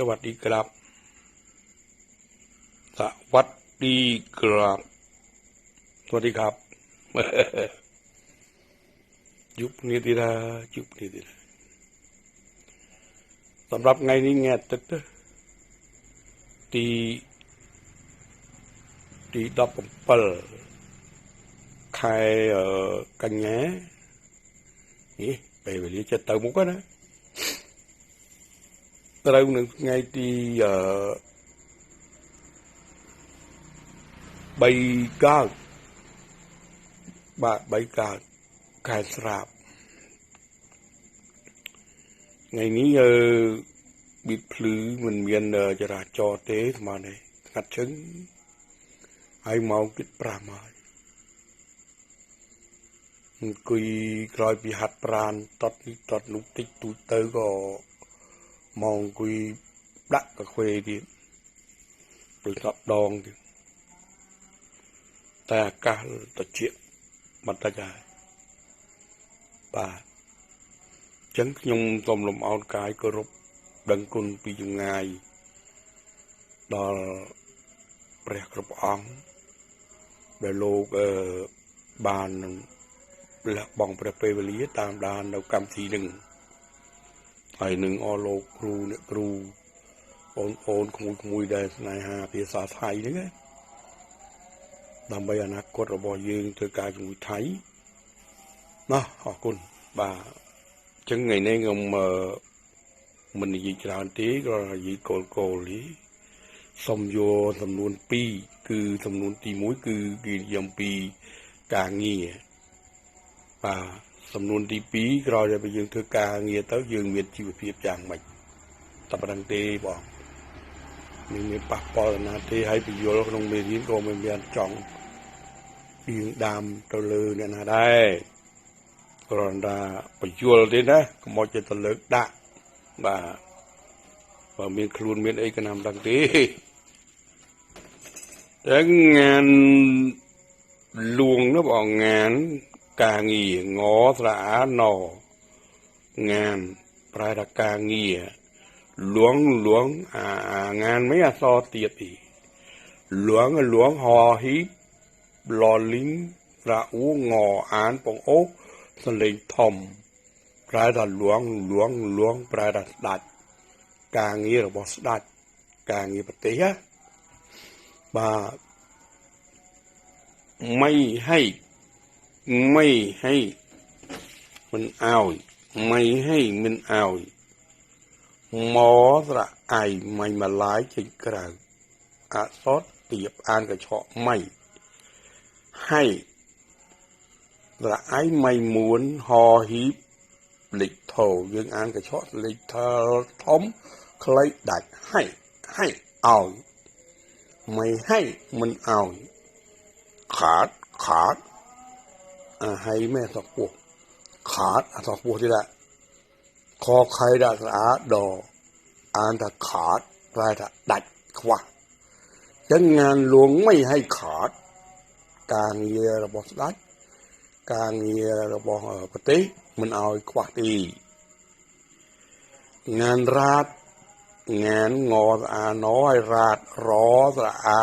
สวัสดีครับ สวัสดีครับ สวัสดีครับ ยุบนี้ดีละยุบนี้ดีละสำหรับไงนี้แง่ตึกเด้อตีตีดอกผมเปิลใครเอ่อกันแง่นี่ไปเวลีจะเติมมุกนะ ត្រូវនឹងថ្ងៃទីអឺ3កើតបាទ3កើតខែស្រាប់ថ្ងៃនេះអឺប៊ីតភ្លឺមិនមានចរាចរណ៍ទេស្មានទេស្ងាត់ឈឹងហើយម៉ោងគិត5ហើយអង្គុយក្រោយពីហាត់ប្រានតត់នេះតត់នោះតិចទូទៅក៏ មកអង្គុយដាក់កាខ្វេទៀតព្រោះស្បដងទៀតតែអាកាសត្រជាក់បន្តិចហើយបាទអញ្ចឹងខ្ញុំសូមលំអោនកាយគោរពដឹងគុណពីចម្ងាយដល់ព្រះគ្រប់អង្គដែលលោកអឺបានលះបង់ព្រះពេលវេលាតាមដាននៅកម្មវិធីនឹង ហើយនឹងអស់លោកគ្រូអ្នកគ្រូបងប្អូនក្មួយក្មួយដែលស្នេហាភាសាថៃហ្នឹងណាដើម្បីអនាគតរបស់យើងធ្វើការជាមួយថៃណាអរគុណបាទអញ្ចឹងថ្ងៃនេះខ្ញុំមិននិយាយច្រើនទេគ្រាន់តែនិយាយកូលកូលនេះសុំយកចំនួន2គឺចំនួនទី1គឺគេនិយាយពីការងារបាទ សំនួនទី2ក្រោយដែលយើងធ្វើការងារទៅយើងមានជីវភាពយ៉ាងម៉េចតែប៉ុណ្្នឹងទេបងមានមានប៉ះពាល់ណាទេហើយពយល់ក្នុងមេរៀនក៏មិនមានចង់យើងដាមទៅលើអ្នកណាដែរគ្រាន់តែពយល់ទេណាកុំមកចិត្តទៅលើកដាក់បាទបើមានខ្លួនមានអីក៏ណាំដឹងទេតែងានលួងណាបងងាន กาเงียงอสระอานองานปลายตะกาเงียหลวงหลวงอ่างานไม่อซอเตียตีหลวงหลวงหอฮิบลอลิ้นระอูงออ่านปองโอ๊กเลงทอมปลายตะหลวงหลวงหลวงปลายตะดัดกาเงียระบอสดัดกาเงียปฏิยะบาไม่ให้ ซอดเตียบอ่านกระเชาะไม่ ให้ระไอไม่หมุนหอหีบหลิกโถยังอ่านกระเชาะหลิกเธอทมใครดัดให้ให้เอาไม่ให้มันเอาขาดขาด ให้แม่สอกปวก ขาดสอกปวกที่ละคอใครดัดอาดออานต่ขาดรายต่ดัดขวาจังงานหลวงไม่ให้ขาด การเยระบบดัดการเยระบบปฏิมันเอาขวาตีงานราดงานงอสอาน้อยราดรอสอาอา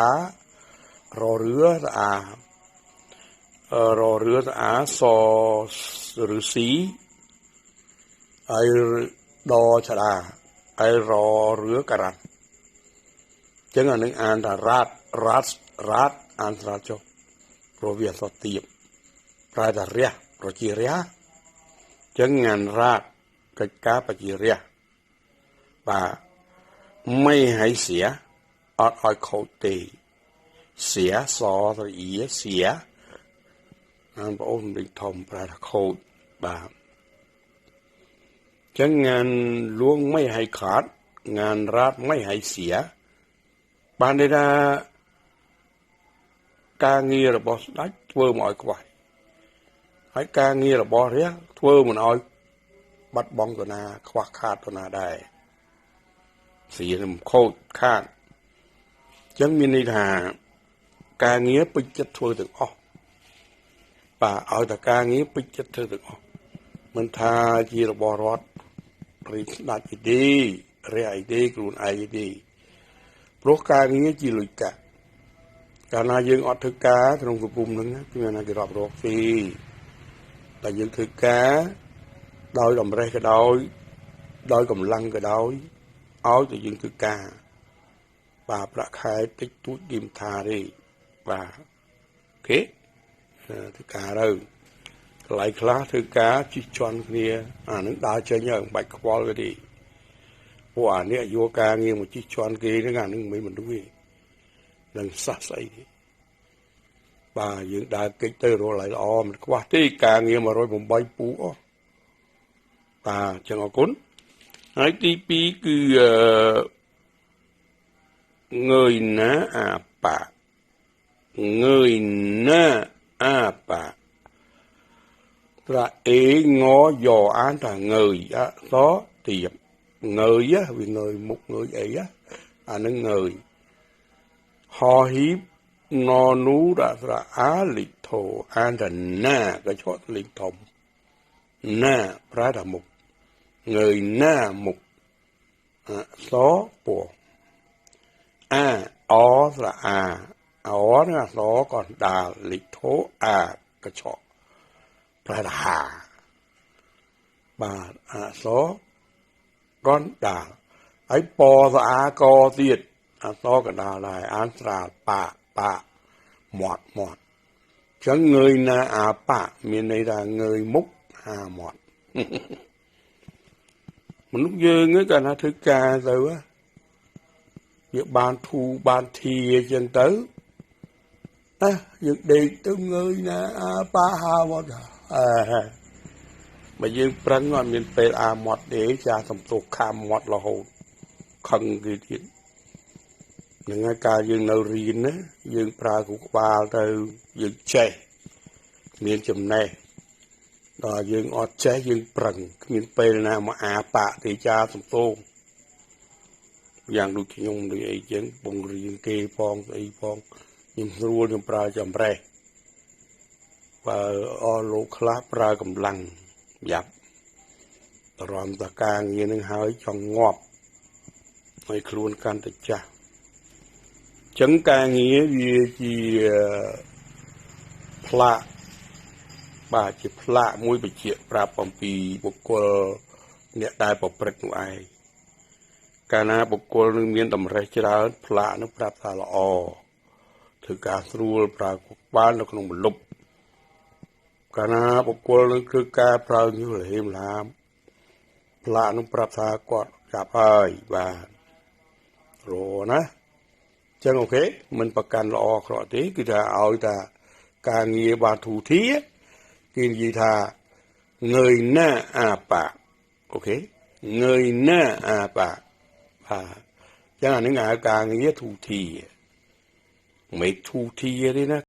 รอเรือสีไอา ไอรอเรือกระรันจึงอันนึงอ่านแต่ราดรัดรัดอ่านราจบโปรเวียสตีบรายแต่เรียโปรจีเรียจึงงานราดกิจกาปจีเรียป่าไม่ให้เสียออดออยเขาตีเสียซอตะอีเสีย អានបងអូនដូចធំប្រែថាខូចបាទចឹងងานលួងไม่ให้ขาดงานราดไม่ให้เสียបានន័យថាការងាររបស់ស្ដេចធ្វើមកឲ្យខ្វះហើយការងាររបស់រាជធ្វើមិនឲ្យបាត់បង់ទៅណាខ្វះខាតទៅណាដែរเสียនឹងខូចខាតចឹងមានន័យថាការងារពេញចិត្តធ្វើទាំងអស់ បាទឲ្យតែការងារពេញចិត្តធ្វើទាំងអស់មិនថាជារបស់រដ្ឋឬស្ដេចពីទីរះអីទេខ្លួនឯងទេព្រោះការងារជាលុយកាក់កាលណាយើងអត់ធ្វើការក្នុងសង្គមហ្នឹងគឺមានណាគេរាប់រកទេតែយើងធ្វើការដោយតម្រេះក៏ដោយដោយកម្លាំងក៏ដោយឲ្យតែយើងធ្វើការបាទប្រាក់ខែតិចតួចគេមិនថាទេបាទអូខេ ធ្វើការទៅកន្លែងខ្លះធ្វើការជិះជាន់គ្នាអានឹងដើរចេញហើយមិនបាច់ខ្វល់ទេទេពួកអានេះយកការងារមកជិះជាន់គេហ្នឹងអានឹងមិនមនុស្សទេនឹងសះស្អីទេបាទយើងដើរកិច្ចទៅរកឡៃល្អមិនខ្វះទេការងារ108ពូអស់បាទអញ្ចឹងអរគុណហើយទី2គឺអឺងើយណាអាប៉ាងើយណា អាប៉ាត្រាអេងយ៉អានថាងើយអសទៀបងើយវាងើយមុខងើយអីអានឹងងើយហោហ៊ីបននូរស្រៈអាលិធោអានថាណាក៏ឈត់លេងធំណាប្រាដមុខងើយណាមុខអសពោអាអស្រៈអាអនឹងអសក៏ដាលលិធោអាក៏ឈត់ប្រាដហាបាទអសកនដាល ហើយពស្អាកទៀតអសកដាលដែរអានស្រាលប៉ប៉មាត់មាត់ចឹងងើយណាអាប៉មានន័យថាងើយមុខហាមាត់មនុស្សយើងហ្នឹងកាលណាធ្វើការទៅវាបានធូរបានធាចឹងទៅអះ យើងដេកទៅងើយណាអាប៉ហាមាត់អើបើយើងប្រឹងអត់មានពេលអាមាត់ទេចាសំទុះខាំមាត់រហូតខឹងគេទៀតនឹងហើយការយើងនៅរៀនណាយើងប្រើគូក្បាលទៅយើងចេះមានចំណេះដល់យើងអត់ចេះយើងប្រឹងគ្មានពេលណាមកអាបាក់ទេចាសំទោយ៉ាងដូចខ្ញុំដូចអីចឹងបងរៀនគេផងស្អីផង ខ្ញុំស្រួលខ្ញុំប្រើចម្រេះបើអស់លោកខ្លះប្រើកម្លាំងយ៉ាប់រំតការងារនឹងហើយចង់ងាប់ឲ្យខ្លួនកាន់តែចាស់ចឹងការងារវាជាផ្លាកបាទជាផ្លាកមួយបញ្ជាក់ប្រាប់អំពីបុគ្គលអ្នកដែលប្រព្រឹត្តនោះឯងកាលណាបុគ្គលនឹងមានតម្រេះច្រើនផ្លាកនោះប្រាប់ថាល្អ ធ្វើការស្រួលប្រើបាននៅក្នុងមលុបកាលណាបុគ្គលនឹងធ្វើការប្រើញើលហេមឡាមផ្លាកនោះប្រាប់ថាគាត់ចាប់ហើយបាទរណាចឹងអូខេមិនប្រកាន់ល្អអាក្រក់ទេគឺថាឲ្យថាការងារបានធូធាគេនិយាយថាងើយណាអាប៉ាអូខេងើយណាអាប៉ាបាទចឹងអានឹងហៅការងារធូធា មិនធូធាទេណា